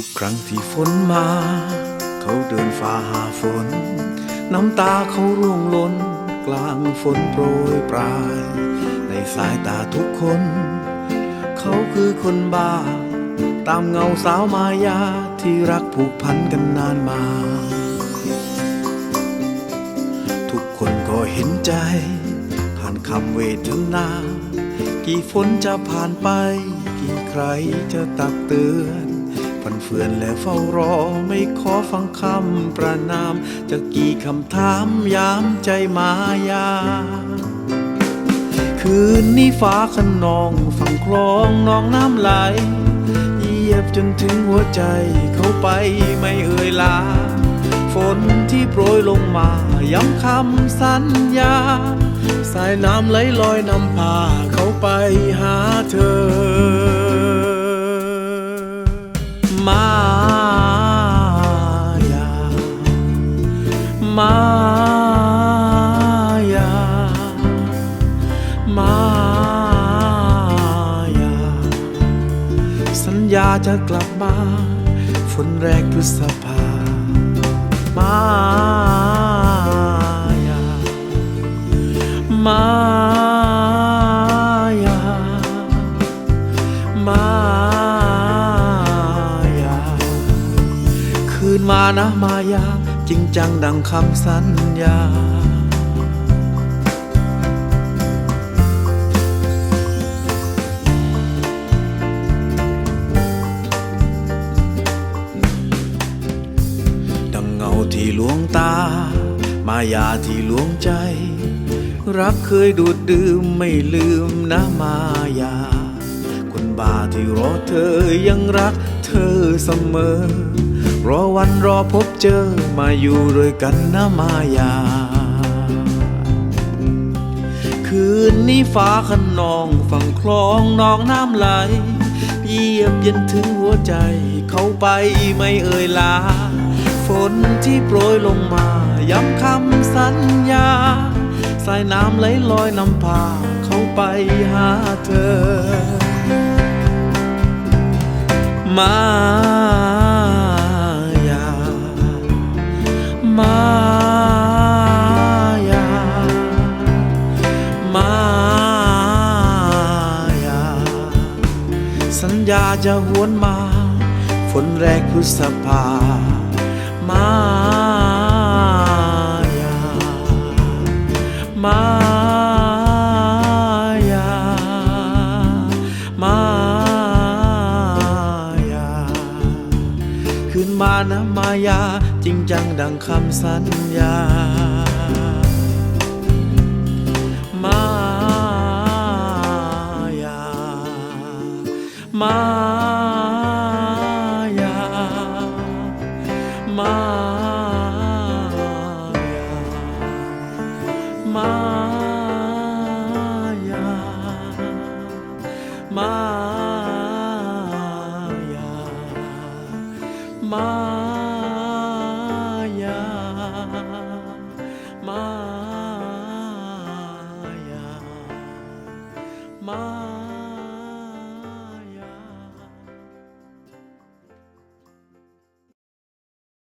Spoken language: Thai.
ทุกครั้งที่ฝนมา เขาเดินฝ่าหาฝน น้ำตาเขาร่วงล้น กลางฝนโปรยปลาย ในสายตาทุกคน เขาคือคนบ้า ตามเงาสาวมายาที่รักผูกพันกันนานมา ทุกคนก็เห็นใจ ผ่านคำเวทนา กี่ฝนจะผ่านไป กี่ใครจะตักเตือน ฟันเฟือนและเฝ้ารอ ไม่ขอฟังคำประนาม จะกี่คำถามยามใจมายา คืนนี้ฟ้าขนองฝั่งคลองนองน้ำไหลเหยียบจนถึงหัวใจเขาไปไม่เอ่ยลา ฝนที่โปรยลงมา ย้ำคำสัญญา สายน้ำไหลลอยนำพาเขาไปหาเธอ มายามายา สัญญาจะกลับมาฝนแรกพฤษภา คืนมานะมายา จริงจังดังคำสัญญา ดังเงาที่ลวงตา มายาที่ลวงใจ รักเคยดูดดื่มไม่ลืมนะมายา คนบ้าที่รอเธอยังรักเธอเสมอ รอวันรอพบเจอมาอยู่ด้วยกันนะมายา คืนนี้ฟ้าขนองฝั่งคลองนองน้ำไหล เยียบเย็นถึงหัวใจ เขาไปไม่เอ่ยลา ฝนที่โปรยลงมา ย้ำคำสัญญา สายน้ำไหลลอยนำพา เขาไปหาเธอ มา จะหวนมา ฝนแรกพฤษภา มายา มายา มายา คืนมานะมายา จริงจังดังคำสัญญา 妈呀妈呀妈呀妈呀妈